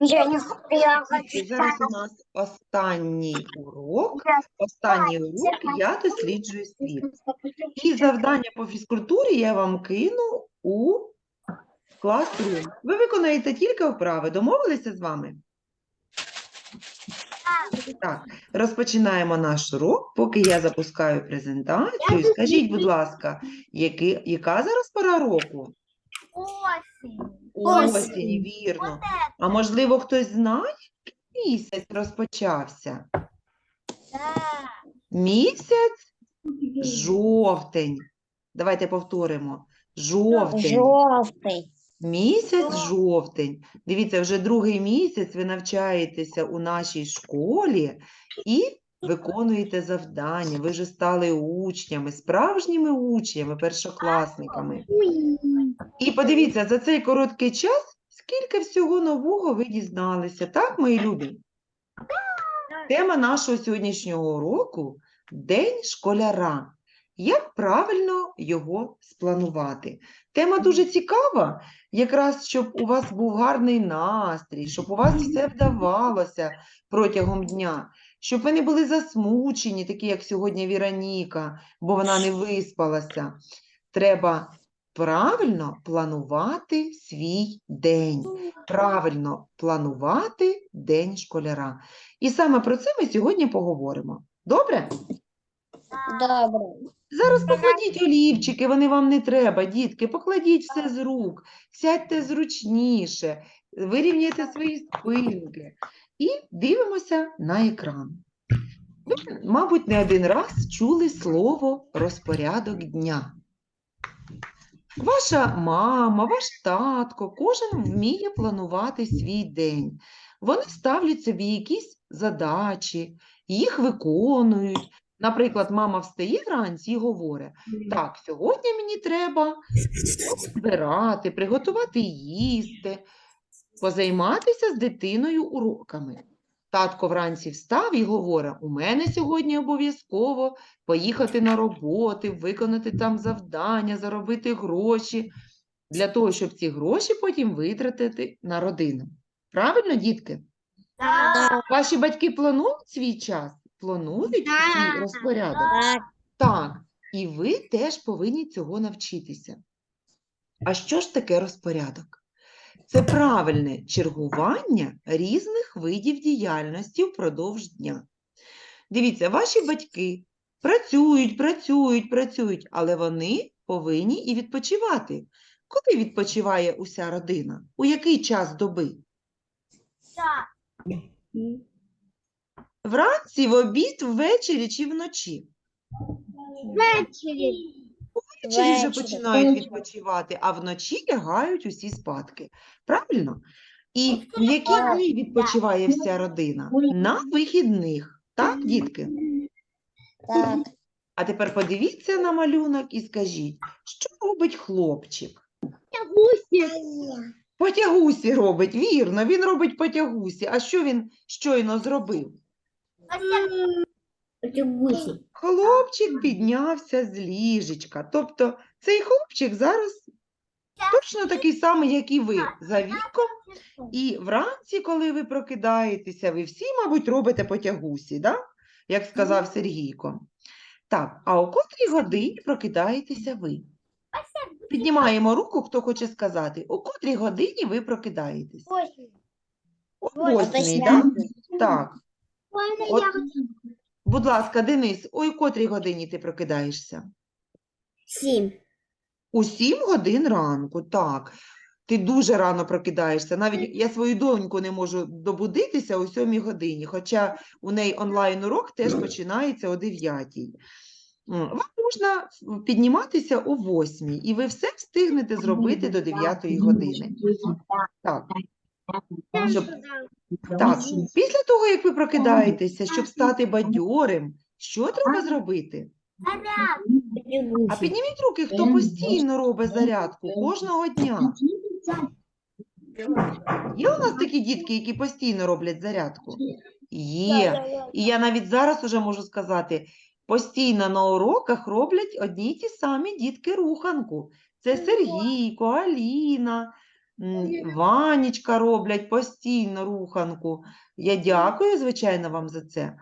Я не я хочу І зараз у нас останній урок. Останній урок я досліджую світ. І завдання по фізкультурі я вам кину у класрум. Ви виконаєте тільки вправи. Домовилися з вами? Так, розпочинаємо наш урок. Поки я запускаю презентацію, скажіть, будь ласка, які, яка зараз пора року? Осінь. Осінь, вірно. А можливо, хтось знає, який місяць розпочався? Так. Місяць жовтень. Давайте повторимо. Жовтень. Жовтий. Місяць жовтень. Дивіться, вже другий місяць ви навчаєтеся у нашій школі і виконуєте завдання. Ви вже стали учнями, справжніми учнями, першокласниками. І подивіться, за цей короткий час, скільки всього нового ви дізналися, так, мої любі? Тема нашого сьогоднішнього уроку – День школяра. Як правильно його спланувати? Тема дуже цікава, якраз щоб у вас був гарний настрій, щоб у вас все вдавалося протягом дня, щоб ви не були засмучені, такі як сьогодні Віроніка, бо вона не виспалася. Треба правильно планувати свій день, правильно планувати день школяра. І саме про це ми сьогодні поговоримо. Добре? Добре. Зараз покладіть олівчики, вони вам не треба, дітки, покладіть все з рук, сядьте зручніше, вирівняйте свої спинки і дивимося на екран. Ви, мабуть, не один раз чули слово розпорядок дня. Ваша мама, ваш татко, кожен вміє планувати свій день. Вони ставлять собі якісь задачі, їх виконують. Наприклад, мама встає вранці і говорить: так, сьогодні мені треба збирати, приготувати їсти, позайматися з дитиною уроками. Татко вранці встав і говорить: у мене сьогодні обов'язково поїхати на роботи, виконати там завдання, заробити гроші, для того, щоб ці гроші потім витратити на родину. Правильно, дітки? Так. Ваші батьки планують свій час? Планують свій розпорядок? Так. Так, і ви теж повинні цього навчитися. А що ж таке розпорядок? Це правильне чергування різних видів діяльності впродовж дня. Дивіться, ваші батьки працюють, працюють, працюють, але вони повинні і відпочивати. Коли відпочиває уся родина? У який час доби? Вранці, в обід, ввечері чи вночі? Ввечері. Ввечері вже починають відпочивати, а вночі лягають усі спадки. Правильно? І в які дні відпочиває вся родина? На вихідних. Так, дітки? Так. А тепер подивіться на малюнок і скажіть, що робить хлопчик? Потягусі робить, вірно, він робить потягусі. А що він щойно зробив? Хлопчик піднявся з ліжечка. Тобто цей хлопчик зараз точно такий самий, як і ви, за віком. І вранці, коли ви прокидаєтеся, ви всі, мабуть, робите потягусі, да? як сказав Сергійко. Так, а о котрій годині прокидаєтеся ви? Піднімаємо руку, хто хоче сказати, о котрій годині ви прокидаєтесь? О восьмій, да? Так. От, будь ласка, Денис, ой, котрій годині ти прокидаєшся? Сім. У 7 годин ранку, так. Ти дуже рано прокидаєшся. Навіть я свою доньку не можу добудитися о 7 годині, хоча у неї онлайн-урок теж починається о 9. Вам можна підніматися о 8, і ви все встигнете зробити до 9 години. Так. Щоб, так. Після того, як ви прокидаєтеся, щоб стати бадьорим, що треба зробити? А підніміть руки, хто постійно робить зарядку кожного дня. Є у нас такі дітки, які постійно роблять зарядку? Є. І я навіть зараз уже можу сказати, постійно на уроках роблять одні й ті самі дітки руханку. Це Сергійко, Аліна, м, Ванечка роблять постійно руханку. Я дякую, звичайно, вам за це.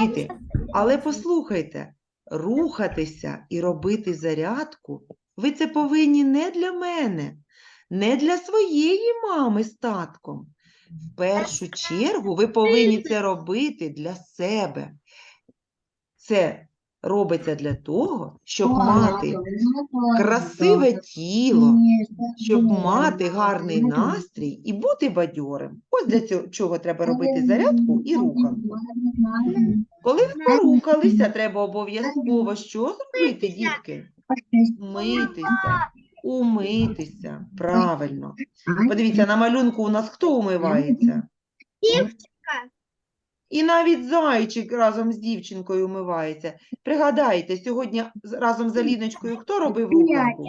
Діти, але послухайте, рухатися і робити зарядку, ви це повинні не для мене, не для своєї мами з татком. В першу чергу ви повинні це робити для себе. Це робиться для того, щоб мати красиве тіло, щоб мати гарний настрій і бути бадьорим. Ось для цього чого треба робити зарядку і руханку. Коли ви порухалися, треба обов'язково що зробити, дітки? Митися, умитися. Правильно. Подивіться, на малюнку у нас хто умивається? І навіть зайчик разом з дівчинкою умивається. Пригадайте, сьогодні разом з Аліночкою хто робив руханку?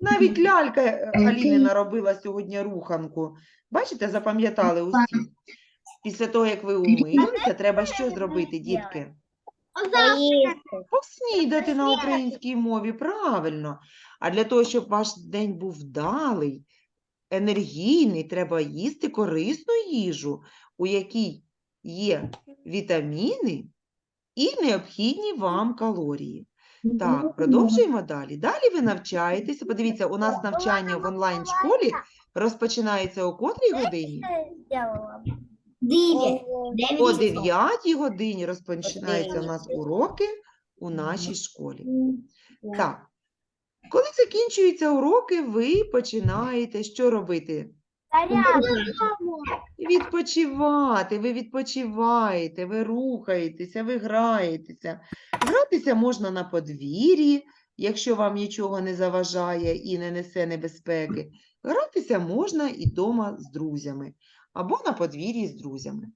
Навіть лялька е, Алінина робила сьогодні руханку. Бачите, запам'ятали усі. Після того, як ви умилися, треба що зробити, дітки? Поснідати на українській мові, правильно. А для того, щоб ваш день був вдалий, енергійний, треба їсти корисну їжу, у якій є вітаміни і необхідні вам калорії. Так, продовжуємо далі. Далі ви навчаєтеся. Подивіться, у нас навчання в онлайн-школі розпочинається о котрій годині? О 9 годині розпочинаються у нас уроки у нашій школі. Так. Коли закінчуються уроки, ви починаєте що робити? Відпочивати, ви відпочиваєте, ви рухаєтеся, ви граєтеся. Гратися можна на подвір'ї, якщо вам нічого не заважає і не несе небезпеки. Гратися можна і вдома з друзями, або на подвір'ї з друзями.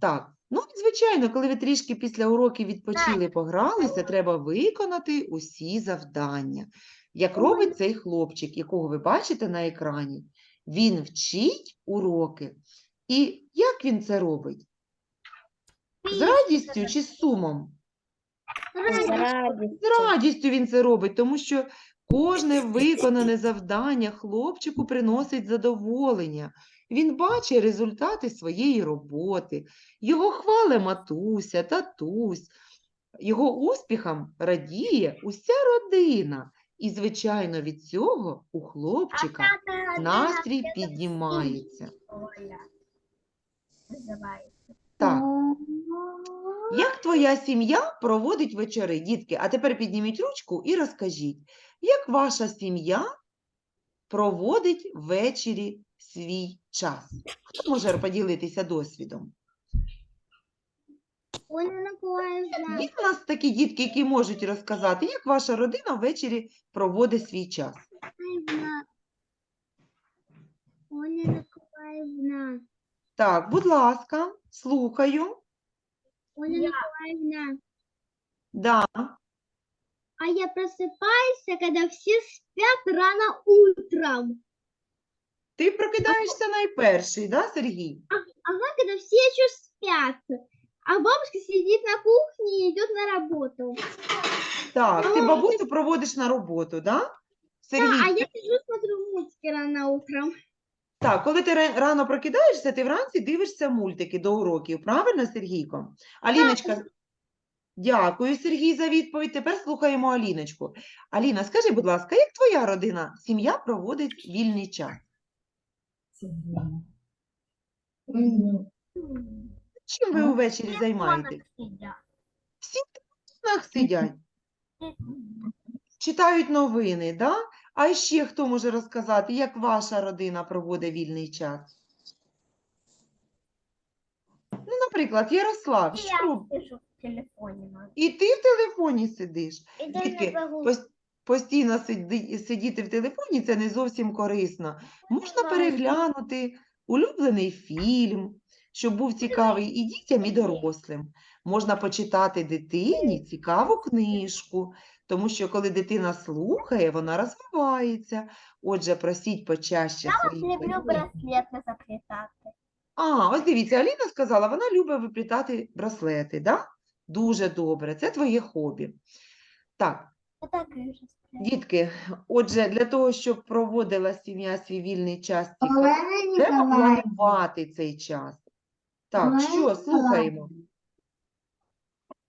Так, ну, звичайно, коли ви трішки після уроків відпочили, погралися, треба виконати усі завдання. Як робить цей хлопчик, якого ви бачите на екрані. Він вчить уроки. І як він це робить? З радістю чи з сумом? З радістю. З радістю він це робить, тому що кожне виконане завдання хлопчику приносить задоволення. Він бачить результати своєї роботи, його хвале матуся, татусь, його успіхам радіє уся родина. І, звичайно, від цього у хлопчика настрій піднімається. Так, як твоя сім'я проводить вечори, дітки? А тепер підніміть ручку і розкажіть, як ваша сім'я проводить ввечері свій час? Хто може поділитися досвідом? Оля Миколаївна. Є у нас такі дітки, які можуть розказати, як ваша родина ввечері проводить свій час? Оля Миколаївна. Так, будь ласка, слухаю. Оля Миколаївна. Да. А я просыпаюсь, когда все спят рано утром. Ти прокидаєшся найперший, да, Сергій? Ага, когда все еще спят. А бабушка сидит на кухне и идет на работу. Так, ти бабусю проводиш на роботу, да? Да, Сергій, а я сижу, смотрю мультики рано утром. Так, коли ти ра- рано прокидаєшся, ти вранці дивишся мультики до уроків, правильно, Сергійко? Аліночка, дякую, Сергій, за відповідь. Тепер слухаємо Аліночку. Аліна, скажи, будь ласка, як твоя родина, сім'я проводить вільний час? Чим ви увечері займаєтесь? Всі в телефонах сидять, читають новини, да? А ще хто може розказати, як ваша родина проводить вільний час? Ну, наприклад, Ярослав, що роб- пишу в телефоне. І ти в телефоні сидиш? Дітки, пос- постійно сиди- сидіти в телефоні це не зовсім корисно. Можна переглянути улюблений фільм, щоб був цікавий і дітям, і дорослим. Можна почитати дитині цікаву книжку, тому що коли дитина слухає, вона розвивається. Отже, просіть почаще своїх Люблю батьків. браслети заплітати. А, ось дивіться, Аліна сказала, вона любить виплітати браслети, да? Дуже добре, це твоє хобі. Так, Дітки, отже, для того, щоб проводила сім'я свій вільний час цікаво, треба планувати цей час. Так, що, слухаємо?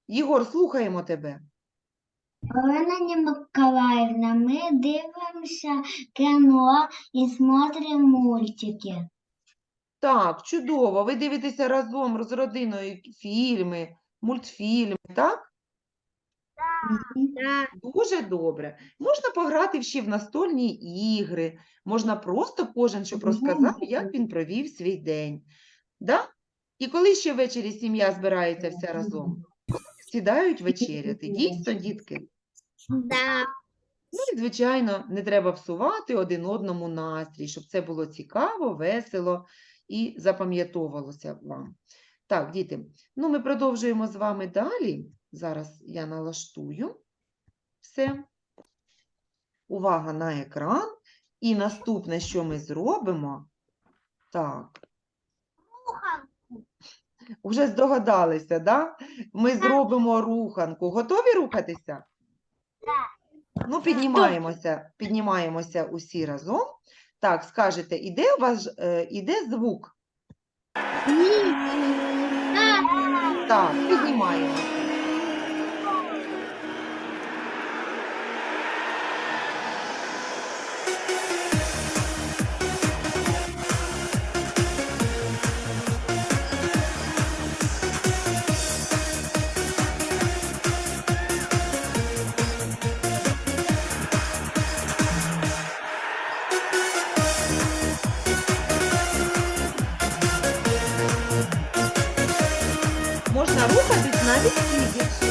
Єгор, слухаємо тебе. Олена Миколаївна, ми дивимося кіно і смотримо мультики. Так, чудово. Ви дивитеся разом з родиною фільми, мультфільми, так? Да. Дуже добре. Можна пограти ще в настольні ігри, можна просто кожен, щоб розказав, як він провів свій день. Да? І коли ще ввечері сім'я збирається вся разом, сідають вечеряти. Дійсно, дітки. Да. Ну і, звичайно, не треба псувати один одному настрій, щоб це було цікаво, весело і запам'ятовувалося вам. Так, діти, ну ми продовжуємо з вами далі. Зараз я налаштую все. Увага на екран. І наступне, що ми зробимо, так. Уже здогадалися, да? Ми зробимо руханку. Готові рухатися? Ну, піднімаємося, піднімаємося усі разом. Так, скажете, іде у вас е, іде звук? Так, піднімаємося. Another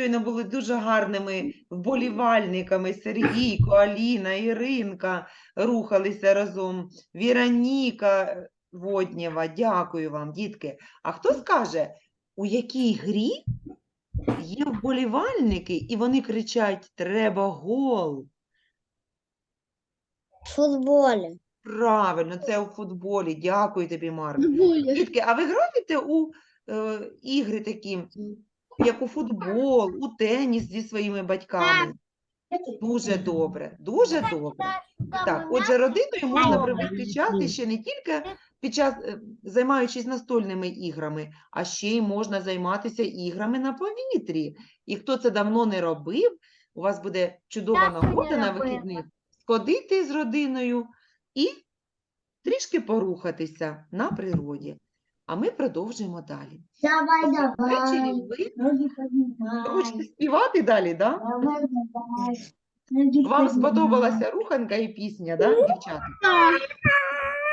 щойно були дуже гарними вболівальниками Сергійко, Аліна, Іринка рухалися разом. Віроніка Воднєва, дякую вам, дітки. А хто скаже, у якій грі є вболівальники, і вони кричать «Треба гол»? В футболі. Правильно, це у футболі. Дякую тобі, Марк. Буля. Дітки, а ви граєте у е, ігри такі, як у футбол, у теніс зі своїми батьками? Дуже добре, дуже добре. Так, отже, родиною можна час ще не тільки під час е, займаючись настольними іграми, а ще й можна займатися іграми на повітрі. І хто це давно не робив, у вас буде чудова нагода на вихідних сходити з родиною і трішки порухатися на природі. А ми продовжуємо далі. Давай, Ввечері давай. ви Ноги хочете поднимай. співати далі, да? Давай, давай. Ноги Вам поднимай. сподобалася руханка і пісня, да, дівчата?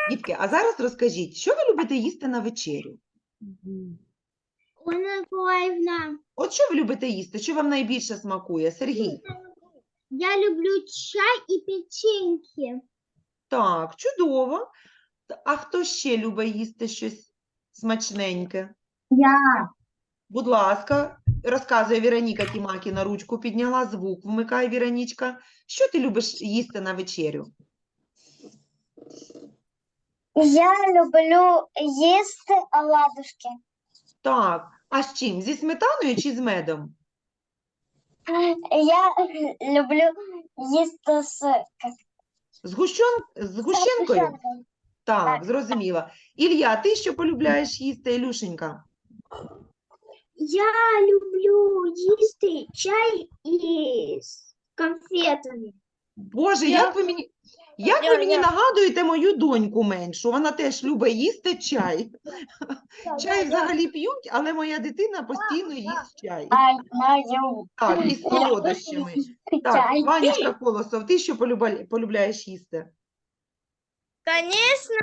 Дітки, а зараз розкажіть, що ви любите їсти на вечерю? Миколаївна, От що ви любите їсти? Що вам найбільше смакує? Сергій? я люблю чай і печеньки. Так, чудово. Т- А хто ще любить їсти щось смачненьке? Я. Будь ласка, розказує Віроніка Тімакіна, ручку підняла, звук вмикає Віронічка. Що ти любиш їсти на вечерю? Я люблю їсти оладушки. Так, а з чим? Зі сметаною чи з медом? Я люблю їсти з З, гущон... з гущенкою? Так, зрозуміла. Ілля, ти що полюбляєш їсти, Ілюшенька? Я люблю їсти чай із конфетами. Боже, як ви мені, як ви мені нагадуєте мою доньку меншу? Вона теж любить їсти чай. Чай взагалі п'ють, але моя дитина постійно їсть чай. Так, із солодощами. Так, Чай. Ванечка Колосов, ти що полюбля- полюбляєш їсти? Конечно,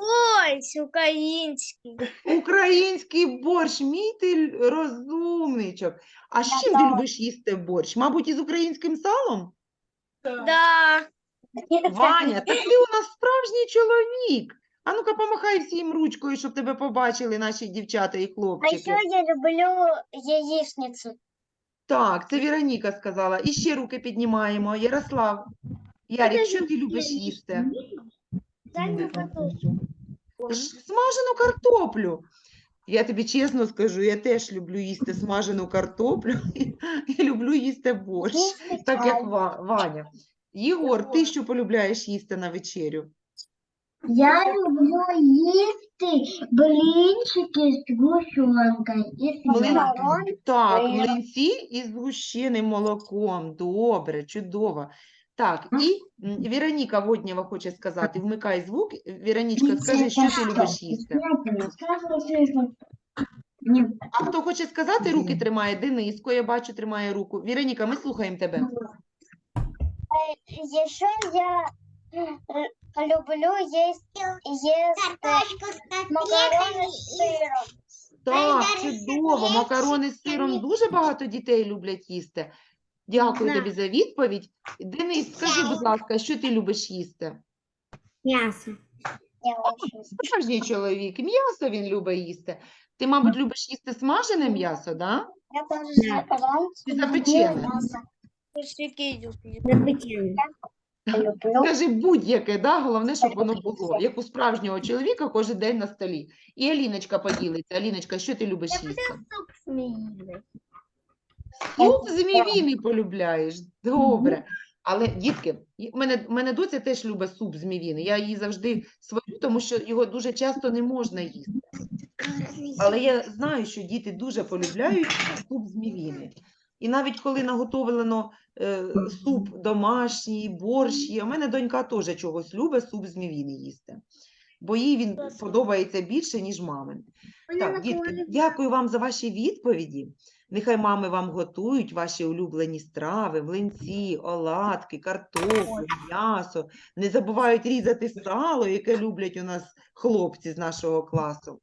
борщ український. Український борщ, мій ти розумничок. А з чим ти любиш їсти борщ? Мабуть, із українським салом? Да. Ваня, так ти у нас справжній чоловік. А ну-ка, помахай всім ручкою, щоб тебе побачили наші дівчата і А ще хлопчики. я люблю яєчницю. Так, це Віроніка сказала. І ще руки піднімаємо. Ярослав, Ярік, що ти любиш їсти? Ж- Смажену картоплю. Я тобі чесно скажу, я теж люблю їсти смажену картоплю і люблю їсти борщ, так як Ва- Ваня. Єгор, ти що полюбляєш їсти на вечерю? Я люблю їсти блинчики з гущонкою і Так, Е. млинці із згущеним молоком. Добре, чудово. Так, і м, Віроніка Воднєва хоче сказати, вмикай звук. Віронічка, скажи, що ти любиш їсти? Ні. А хто хоче сказати, руки тримає. Дениско, я бачу, тримає руку. Віроніка, ми слухаємо тебе. Еще я э, люблю есть, есть макароны с сыром. Так, чудово. Макарони з сиром дуже багато дітей люблять їсти. Дякую тобі за відповідь. Денис, скажи, будь ласка, що ти любиш їсти? М'ясо. Справжній чоловік, м'ясо він любить їсти. Ти, мабуть, любиш їсти смажене м'ясо, да? Я тоже Чи запечене? Скажи будь-яке, да? головне, щоб воно було, як у справжнього чоловіка кожен день на столі. І Аліночка поділиться. Аліночка, що ти любиш їсти? Суп з мівіни полюбляєш. Добре. Але, дітки, в мене, мене доця теж любить суп з мівіни. Я її завжди свою, тому що його дуже часто не можна їсти. Але я знаю, що діти дуже полюбляють суп з мівіни. І навіть коли наготовлено е, суп домашній, борщ є, у мене донька теж чогось любить суп з мівіни їсти. Бо їй він подобається більше, ніж мамин. Так, дітки, дякую вам за ваші відповіді. Нехай мами вам готують ваші улюблені страви, млинці, оладки, картоплю, м'ясо. Не забувають різати сало, яке люблять у нас хлопці з нашого класу.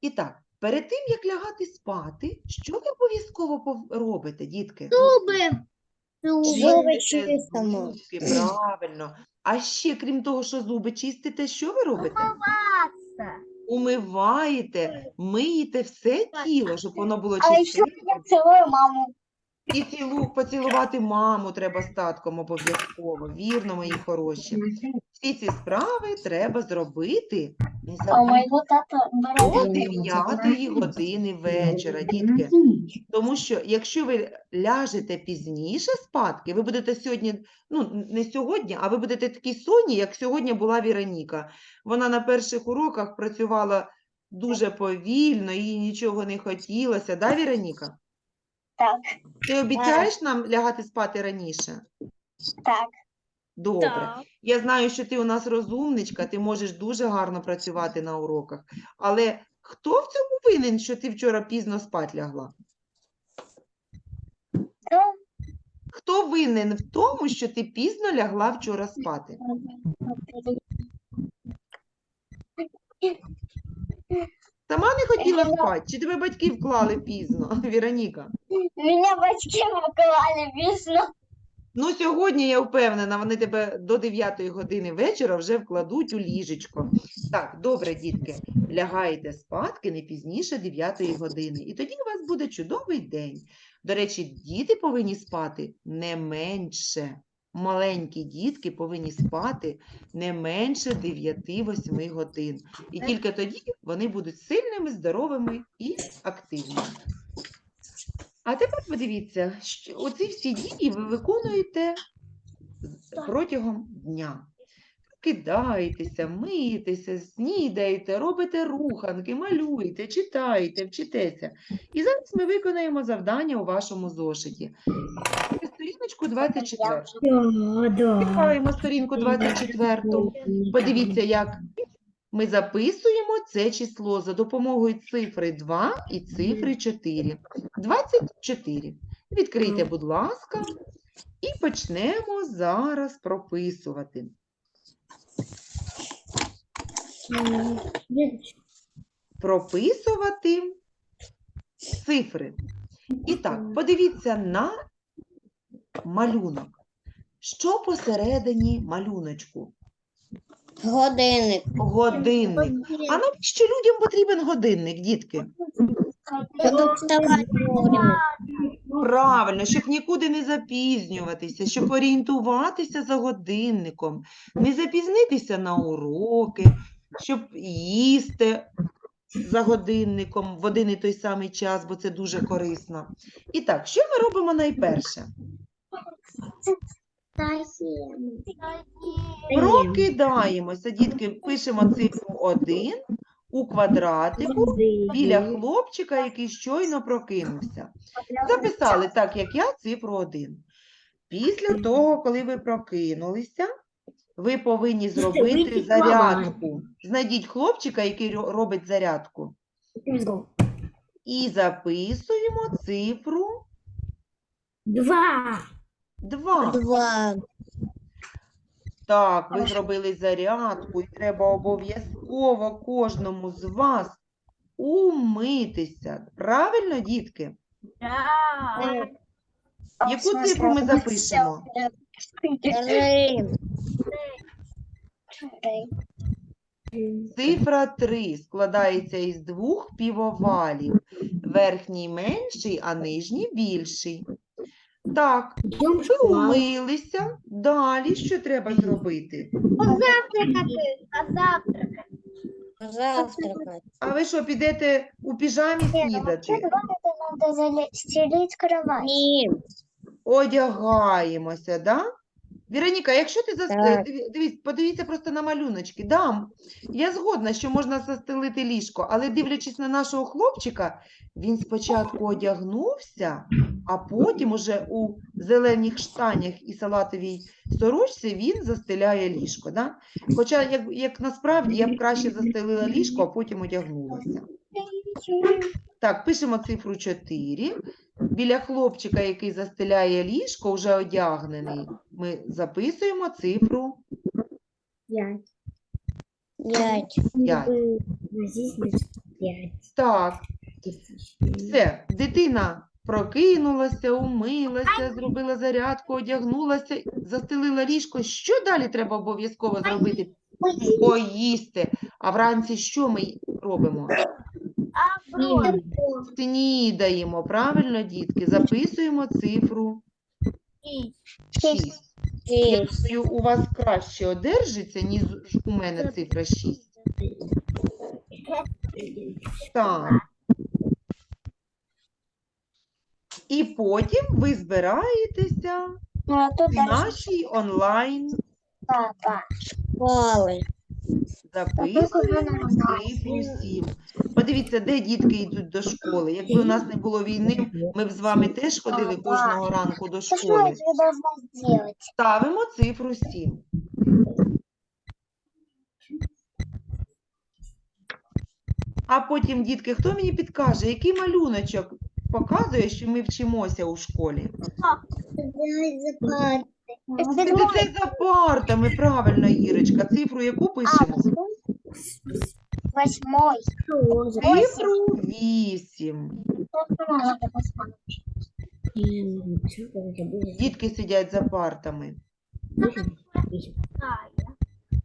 І так, перед тим, як лягати спати, що ви обов'язково робите, дітки? Зуби. Зуби чистимо. правильно. А ще, крім того, що зуби чистите, що ви робите? Умиваєте, миєте все тіло, щоб воно було А чисте. я целую маму. І цілу, поцілувати маму треба з татком обов'язково. Вірно, мої хороші. Всі ці справи треба зробити Не А у моего тата До борода. 9 години вечора, дітки. Тому що якщо ви ляжете пізніше спадки, ви будете сьогодні, ну не сьогодні, а ви будете такі сонні, як сьогодні була Віроніка. Вона на перших уроках працювала дуже повільно, їй нічого не хотілося, да, Віроніка? Так, Ти обіцяєш нам лягати спати раніше? так. Добре. Я знаю, що ти у нас розумничка, ти можеш дуже гарно працювати на уроках. Але хто в цьому винен, що ти вчора пізно спать лягла? Да. Хто винен в тому, що ти пізно лягла вчора спати? Сама не хотіла спати? Чи тебе батьки вклали пізно, Віроніка? Меня батьки выклали пізно. Ну, сьогодні я впевнена, вони тебе до 9 години вечора вже вкладуть у ліжечко. Так, добре, дітки, лягаєте спадки не пізніше 9 години. І тоді у вас буде чудовий день. До речі, діти повинні спати не менше. Маленькі дітки повинні спати не менше 9-8 годин. І тільки тоді вони будуть сильними, здоровими і активними. А тепер подивіться, що оці всі дії ви виконуєте протягом дня. Кидаєтеся, миєтеся, снідаєте, робите руханки, малюєте, читаєте, вчитеся. І зараз ми виконаємо завдання у вашому зошиті. Сторіночку 24. Читаємо сторінку 24. Подивіться, як ми записуємо це число за допомогою цифри 2 і цифри 4. 24. Відкрийте, будь ласка, і почнемо зараз прописувати. Прописувати цифри. І так, подивіться на малюнок. Що посередині малюночку? Годинник. Годинник. А навіщо людям потрібен годинник, дітки? Щоб вставати вовремя. Правильно, щоб нікуди не запізнюватися, щоб орієнтуватися за годинником, не запізнитися на уроки, щоб їсти за годинником в один і той самий час, бо це дуже корисно. І так, що ми робимо найперше? Прокидаємося, дітки, пишемо цифру 1 у квадратику біля хлопчика, який щойно прокинувся. Записали так, як я, цифру 1. Після того, коли ви прокинулися, ви повинні зробити зарядку. Знайдіть хлопчика, який робить зарядку, і записуємо цифру Два. 2. Два. Так, ви зробили зарядку, і треба обов'язково кожному з вас умитися. Правильно, дітки? Так. Яку цифру ми запишемо? Три. Цифра 3 складається із двох півовалів. Верхній менший, а нижній більший. Так, ви умилися. Далі що треба зробити? Завтракать. А ви що, підете у піжамі снідати? Треба стелить кровать. Ні. Одягаємося, да? Віроніка, якщо ти зас... Так. дивіться, подивіться просто на малюночки. Да, я згодна, що можна застелити ліжко, але дивлячись на нашого хлопчика, він спочатку одягнувся, а потім уже у зелених штанях і салатовій сорочці він застеляє ліжко. Да? Хоча, як, як насправді, я б краще застелила ліжко, а потім одягнулася. Так, пишемо цифру 4. Біля хлопчика, який застеляє ліжко, вже одягнений, ми записуємо цифру П'ять. 5. Так, все. Дитина прокинулася, умилася, зробила зарядку, одягнулася, застелила ліжко. Що далі треба обов'язково зробити? Поїсти. А вранці що ми робимо? Снідаємо, правильно, дітки? Записуємо цифру 6. Я думаю, у вас краще одержиться, ніж у мене цифра 6. Так. І потім ви збираєтеся Ну, в нашій онлайн. Школи. записуємо цифру 7. Подивіться, де дітки йдуть до школи. Якби у нас не було війни, ми б з вами теж ходили кожного ранку до школи. Ставимо цифру 7. А потім, дітки, хто мені підкаже, який малюночок показує, що ми вчимося у школі? Це за партами, правильно, Ірочка. Цифру яку пишемо? Восьмой. Цифру 8. Дітки сидять за партами.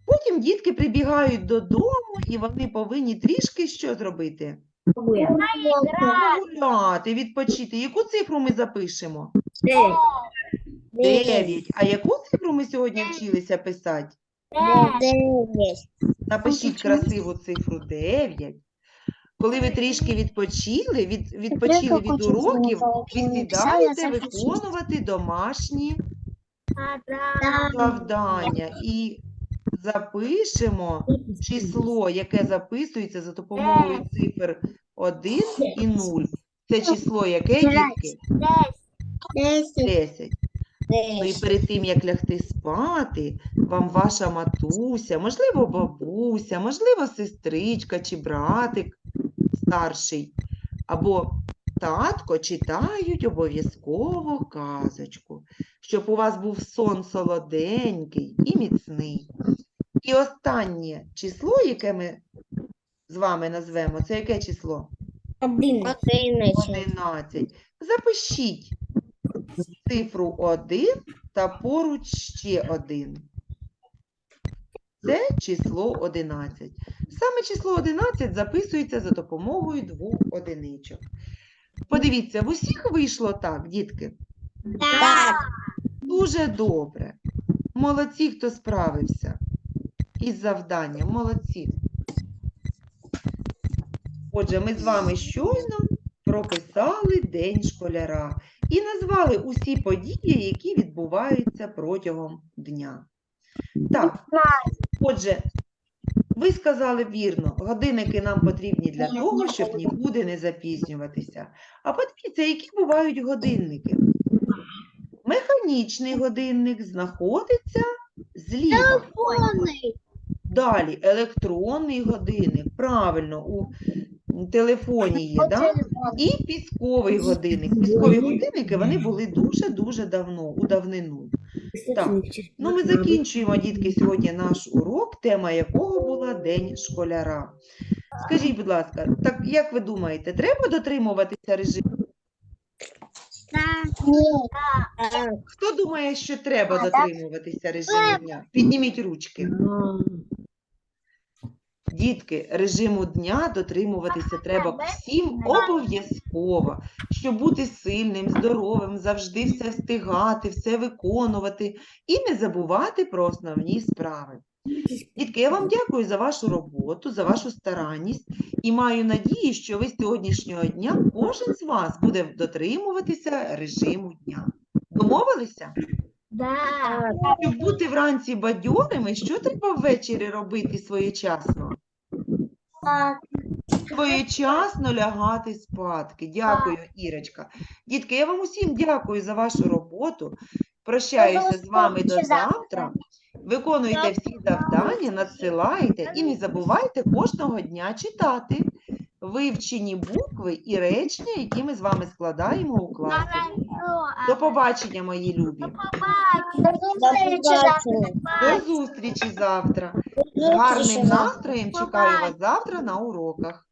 Потім дітки прибігають додому і вони повинні трішки що зробити? Погуляти, відпочити. Яку цифру ми запишемо? Дев'ять. А яку цифру ми сьогодні вчилися писати? Дев'ять. Напишіть красиву цифру 9. Коли ви трішки відпочили, від, відпочили від уроків, ви сідаєте виконувати домашні завдання і запишемо число, яке записується за допомогою цифр 1 і 0. Це число яке, дітки? Десять. 10. Ну і перед тим, як лягти спати, вам ваша матуся, можливо, бабуся, можливо, сестричка чи братик старший, або татко читають обов'язково казочку, щоб у вас був сон солоденький і міцний. І останнє число, яке ми з вами назвемо, це яке число? Одинадцять. Запишіть цифру 1 та поруч ще 1. Це число 11. Саме число 11 записується за допомогою двох одиничок. Подивіться, в усіх вийшло так, дітки. Так. Дуже добре. Молодці, хто справився із завданням. Молодці. Отже, ми з вами щойно прописали День школяра і назвали усі події, які відбуваються протягом дня. Так, отже, ви сказали вірно, годинники нам потрібні для того, щоб нікуди не запізнюватися. А подивіться, які бувають годинники. Механічний годинник знаходиться зліва. Далі електронний годинник. Правильно, у телефоні є, да? І пісковий годинник. Піскові годинники вони були дуже-дуже давно, у давнину. Так. Ну, ми закінчуємо, дітки, сьогодні наш урок, тема якого була День школяра. Скажіть, будь ласка, так як ви думаєте, треба дотримуватися режиму? Хто думає, що треба дотримуватися режиму дня? Підніміть ручки. Дітки, режиму дня дотримуватися треба всім обов'язково, щоб бути сильним, здоровим, завжди все встигати, все виконувати і не забувати про основні справи. Дітки, я вам дякую за вашу роботу, за вашу старанність і маю надію, що ви з сьогоднішнього дня кожен з вас буде дотримуватися режиму дня. Домовилися? Щоб бути вранці бадьорими, що треба ввечері робити своєчасно? Своєчасно лягати спадки. Дякую, Ірочка. Дітки, я вам усім дякую за вашу роботу. Прощаюся з вами до завтра. Виконуйте всі завдання, надсилайте і не забувайте кожного дня читати вивчені букви і речення, які ми з вами складаємо у класі. До побачення, мої любі. До зустрічі завтра. З гарним настроєм чекаю вас завтра на уроках.